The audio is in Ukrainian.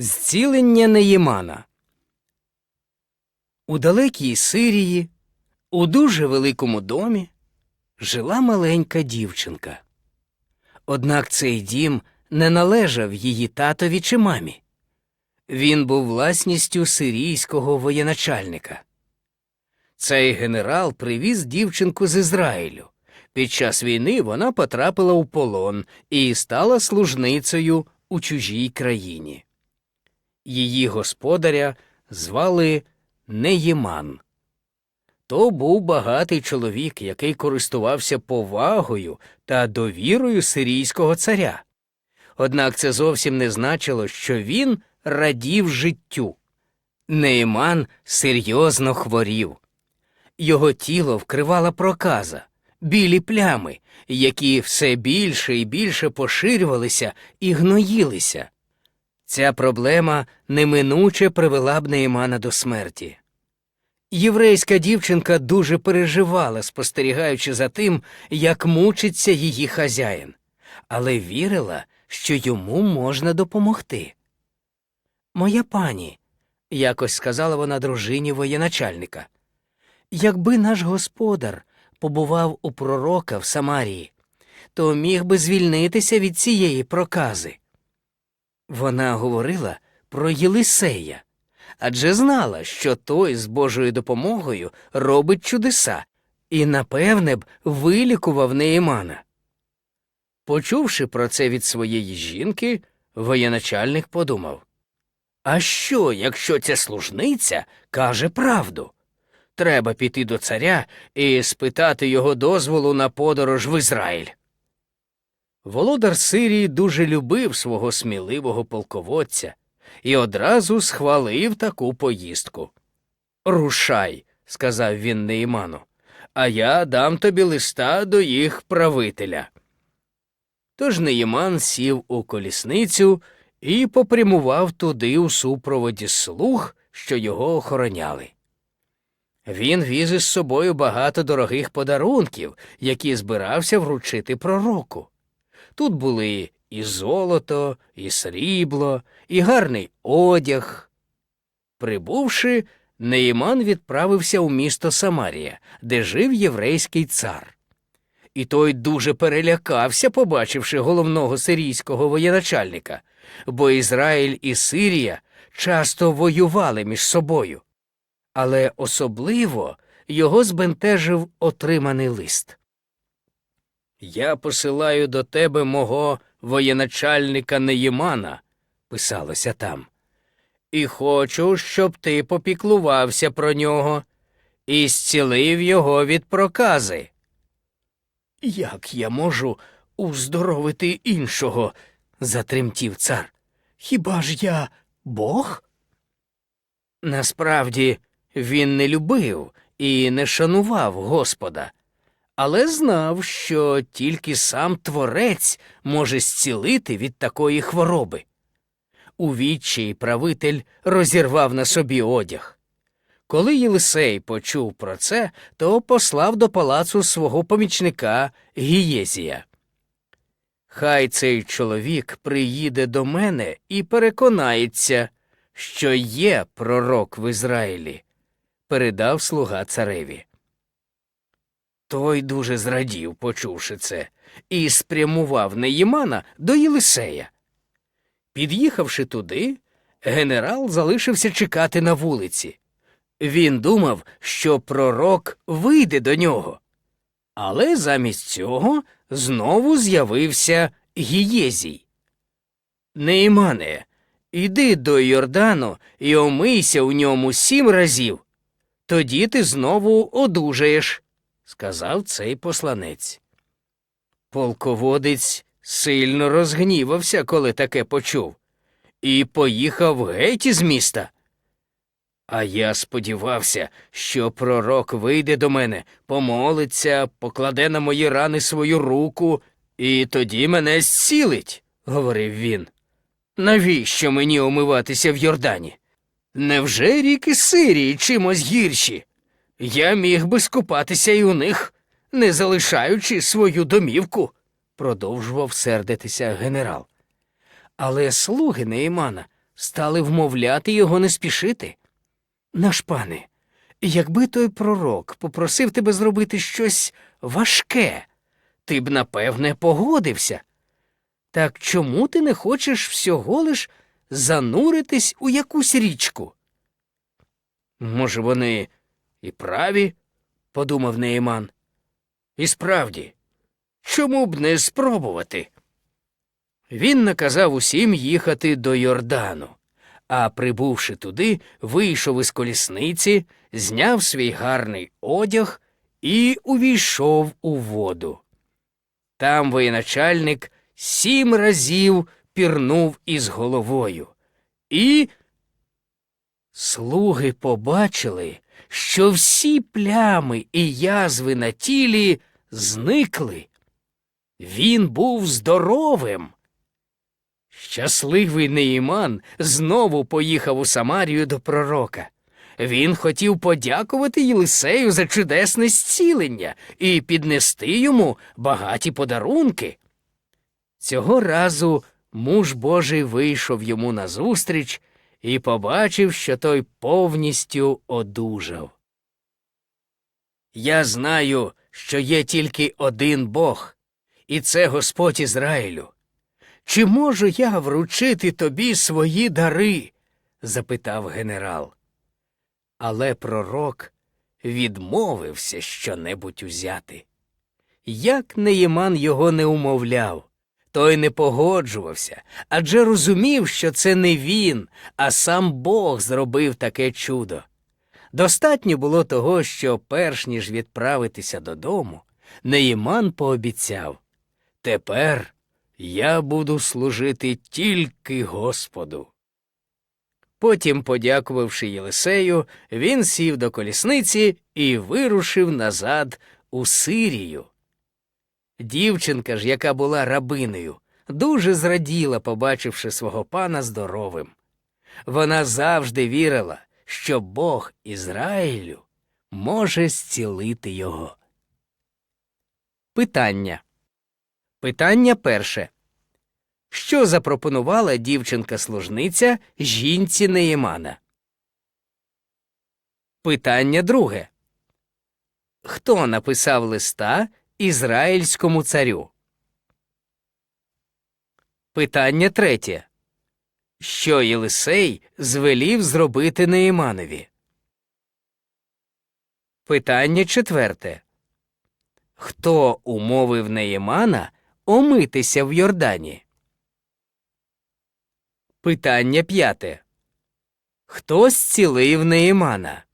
Зцілення Неємана У далекій Сирії, у дуже великому домі, жила маленька дівчинка. Однак цей дім не належав її татові чи мамі. Він був власністю сирійського воєначальника. Цей генерал привіз дівчинку з Ізраїлю. Під час війни вона потрапила у полон і стала служницею у чужій країні. Її господаря звали Неєман. То був багатий чоловік, який користувався повагою та довірою сирійського царя. Однак це зовсім не значило, що він радів життю. Нейман серйозно хворів. Його тіло вкривала проказа, білі плями, які все більше і більше поширювалися і гноїлися. Ця проблема неминуче привела б Неймана до смерті. Єврейська дівчинка дуже переживала, спостерігаючи за тим, як мучиться її хазяїн, але вірила, що йому можна допомогти. Моя пані, якось сказала вона дружині воєначальника, якби наш господар побував у пророка в Самарії, то міг би звільнитися від цієї прокази. Вона говорила про Єлисея, адже знала, що той з Божою допомогою робить чудеса, і, напевне б, вилікував Неємана. Почувши про це від своєї жінки, воєначальник подумав А що, якщо ця служниця каже правду? Треба піти до царя і спитати його дозволу на подорож в Ізраїль. Володар Сирії дуже любив свого сміливого полководця і одразу схвалив таку поїздку. Рушай, сказав він Нейману, а я дам тобі листа до їх правителя. Тож Неїман сів у колісницю і попрямував туди у супроводі слуг, що його охороняли. Він віз із собою багато дорогих подарунків, які збирався вручити пророку. Тут були і золото, і срібло, і гарний одяг. Прибувши, Неїман відправився у місто Самарія, де жив єврейський цар. І той дуже перелякався, побачивши головного сирійського воєначальника, бо Ізраїль і Сирія часто воювали між собою. Але особливо його збентежив отриманий лист. Я посилаю до тебе мого воєначальника Неїмана, писалося там, і хочу, щоб ти попіклувався про нього і зцілив його від прокази. Як я можу уздоровити іншого? затремтів цар. Хіба ж я Бог? Насправді він не любив і не шанував Господа, але знав, що тільки сам Творець може зцілити від такої хвороби. У відчаї правитель розірвав на собі одяг. Коли Єлисей почув про це, то послав до палацу свого помічника Гієзія. Хай цей чоловік приїде до мене і переконається, що є пророк в Ізраїлі, передав слуга цареві. Той дуже зрадів, почувши це, і спрямував Неїмана до Єлисея. Під'їхавши туди, генерал залишився чекати на вулиці. Він думав, що пророк вийде до нього. Але замість цього знову з'явився Гієзій. Неймане, іди до Йордану і омийся у ньому сім разів. Тоді ти знову одужаєш, сказав цей посланець. Полководець сильно розгнівався, коли таке почув, і поїхав геть із міста. А я сподівався, що пророк вийде до мене, помолиться, покладе на мої рани свою руку, і тоді мене зцілить, говорив він. Навіщо мені омиватися в Йордані? Невже ріки Сирії чимось гірші? Я міг би скупатися і у них, не залишаючи свою домівку, продовжував сердитися генерал. Але слуги Неймана стали вмовляти його не спішити. Наш пане, якби той пророк попросив тебе зробити щось важке, ти б, напевне, погодився. Так чому ти не хочеш всього лиш зануритись у якусь річку? Може, вони і праві, подумав Неїман. І справді, чому б не спробувати? Він наказав усім їхати до Йордану, а прибувши туди, вийшов із колісниці, зняв свій гарний одяг і увійшов у воду. Там воєначальник сім разів пірнув із головою, і слуги побачили, що всі плями і язви на тілі зникли. Він був здоровим. Щасливий Неїман знову поїхав у Самарію до пророка. Він хотів подякувати Єлисею за чудесне зцілення і піднести йому багаті подарунки. Цього разу муж Божий вийшов йому назустріч і побачив, що той повністю одужав. Я знаю, що є тільки один Бог, і це Господь Ізраїлю. Чи можу я вручити тобі свої дари? запитав генерал. Але пророк відмовився щонебудь узяти. Як Неєман його не умовляв, той не погоджувався, адже розумів, що це не він, а сам Бог зробив таке чудо. Достатньо було того, що, перш ніж відправитися додому, Неїман пообіцяв Тепер я буду служити тільки Господу. Потім, подякувавши Єлисею, він сів до колісниці і вирушив назад у Сирію. Дівчинка ж, яка була рабинею, дуже зраділа, побачивши свого пана здоровим. Вона завжди вірила, що Бог Ізраїлю може зцілити його. Питання. Питання перше. Що запропонувала дівчинка-служниця жінці Неємана? Питання друге. Хто написав листа ізраїльському царю? Питання третє. Що Єлисей звелів зробити Неєманові? Питання четверте. Хто умовив Неємана омитися в Йордані? Питання п'яте. Хто зцілив Неємана?